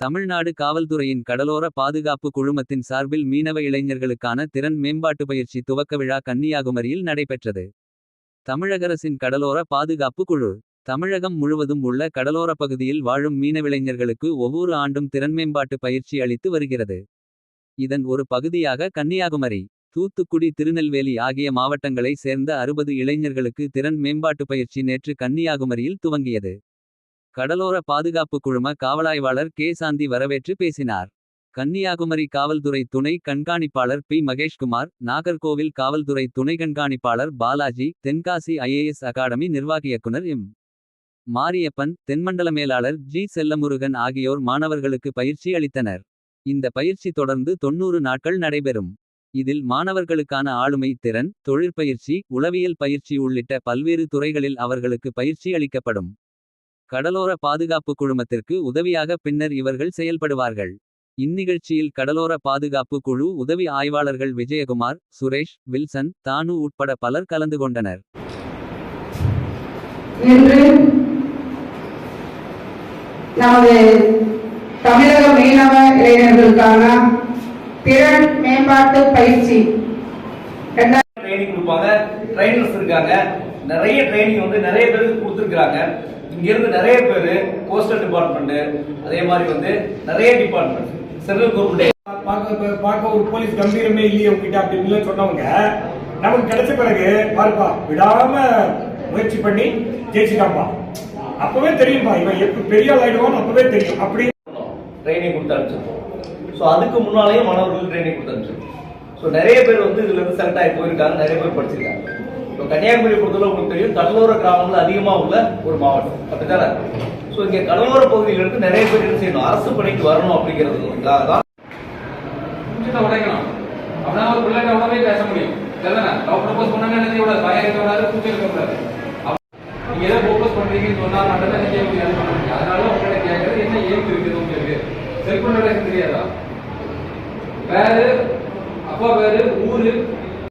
தமிழ்நாடு காவல்துறையின் கடலோர பாதுகாப்பு குழுமத்தின் சார்பில் மீனவ இளைஞர்களுக்கான திறன் மேம்பாட்டு பயிற்சி துவக்க விழா கன்னியாகுமரியில் நடைபெற்றது. தமிழகரசின் கடலோர பாதுகாப்பு குழு. தமிழகம் முழுவதும் உள்ள கடலோரப் பகுதியில் வாழும் மீனவிளைஞர்களுக்கு ஒவ்வொரு ஆண்டும் திறன்மேம்பாட்டு பயிற்சி அளித்து வருகிறது. இதன் ஒரு பகுதியாக கன்னியாகுமரி. தூத்துக்குடி திருநெல்வேலி ஆகிய மாவட்டங்களை சேர்ந்த அறுபது இளைஞர்களுக்கு திறன் மேம்பாட்டு பயிற்சி நேற்று கன்னியாகுமரியில் துவங்கியது. கடலோர பாதுகாப்பு குழும காவலாய்வாளர் கே சாந்தி வரவேற்று பேசினார். கன்னியாகுமரி காவல்துறை துணை கண்காணிப்பாளர் பி மகேஷ்குமார். நாகர்கோவில் காவல்துறை துணை கண்காணிப்பாளர் பாலாஜி. தென்காசி ஐஏஎஸ் அகாடமி நிர்வாக இயக்குனர் எம். மாரியப்பன் தென்மண்டல மேலாளர் ஜி செல்லமுருகன் ஆகியோர் மாணவர்களுக்கு பயிற்சி அளித்தனர். இந்த பயிற்சி தொடர்ந்து தொன்னூறு நாட்கள் நடைபெறும். இதில் மாணவர்களுக்கான ஆளுமை திறன் தொழிற்பயிற்சி உளவியல் பயிற்சி உள்ளிட்ட பல்வேறு துறைகளில் அவர்களுக்கு பயிற்சி அளிக்கப்படும். கடலோர பாதுகாப்பு குழுமத்திற்கு உதவியாக பின்னர் இவர்கள் செயல்படுவார்கள். இந்நிகழ்ச்சியில் கடலோர பாதுகாப்பு குழு உதவி ஆய்வாளர்கள் விஜயகுமார். சுரேஷ் வில்சன் தானு உட்பட பலர் கலந்து கொண்டனர். நமது தமிழக மீனவ இளைஞர்களுக்கான திறன் மேம்பாட்டு பயிற்சி ட்ரைனிங் கொடுப்பாங்க ட்ரைனர்ஸ் இருக்காங்க நிறைய ட்ரைனிங் வந்து நிறைய பேருக்கு கொடுத்துருக்காங்க இங்க இருந்து நிறைய பேர் கோஸ்டல் டிபார்ட்மெண்ட் அதே மாதிரி வந்து நிறைய டிபார்ட்மெண்ட் சென்ட்ரல் கவர்மெண்ட் பார்க்க பார்க்க ஒரு போலீஸ் கம்பீரமே இல்லையே உங்ககிட்ட அப்படின்னு சொன்னவங்க. நமக்கு கிடைச்ச பிறகு பாருப்பா விடாம முயற்சி பண்ணி ஜெயிச்சுட்டாப்பா அப்பவே தெரியும்பா இவன் எப்ப பெரிய ஆள் ஆயிடுவான்னு அப்பவே தெரியும். அப்படி ட்ரைனிங் கொடுத்து அனுப்பிச்சிருக்கோம் ஸோ அதுக்கு முன்னாலேயே மாணவர்களுக்கு ட்ரைனிங் கொடுத்து அனுப்பிச்சிருக்கோம் ஸோ நிறைய பேர் வந்து இதுல இருந்து செலக்ட் ஆகி போயிருக்காங்க நிறைய பேர் படிச்சிருக்காங்க. இப்போ கன்னியாகுமரி பொறுத்தவரை உங்களுக்கு தெரியும் கடலோர கிராமங்கள் அதிகமா உள்ள ஒரு மாவட்டம். அப்படித்தானே? ஸோ இங்க கடலோர பகுதியில இருந்து நிறைய பேர் என்ன செய்யணும்? அரசு பணிக்கு வரணும் அப்படிங்கிறதுக்காக தான் கொஞ்சத்தை உடைக்கணும். அப்படின்னா ஒரு பிள்ளைங்க அவ்வளவே பேச முடியும். சரிதானே? லவ் ப்ரப்போஸ் பண்ணா என்ன செய்யக்கூடாது பயம் இருக்கக்கூடாது கூச்சம் இருக்கக்கூடாது அப்ப நீங்க எதை ஃபோக்கஸ் பண்றீங்கன்னு சொன்னா மட்டும் தான் நீங்க முடியாது பண்ண முடியும் அதனால உங்கள்ட்ட கேட்கறது என்ன ஏம் இருக்குது உங்களுக்கு செல்ஃப் தெரியாதா? பேரு அப்பா பேரு ஊரு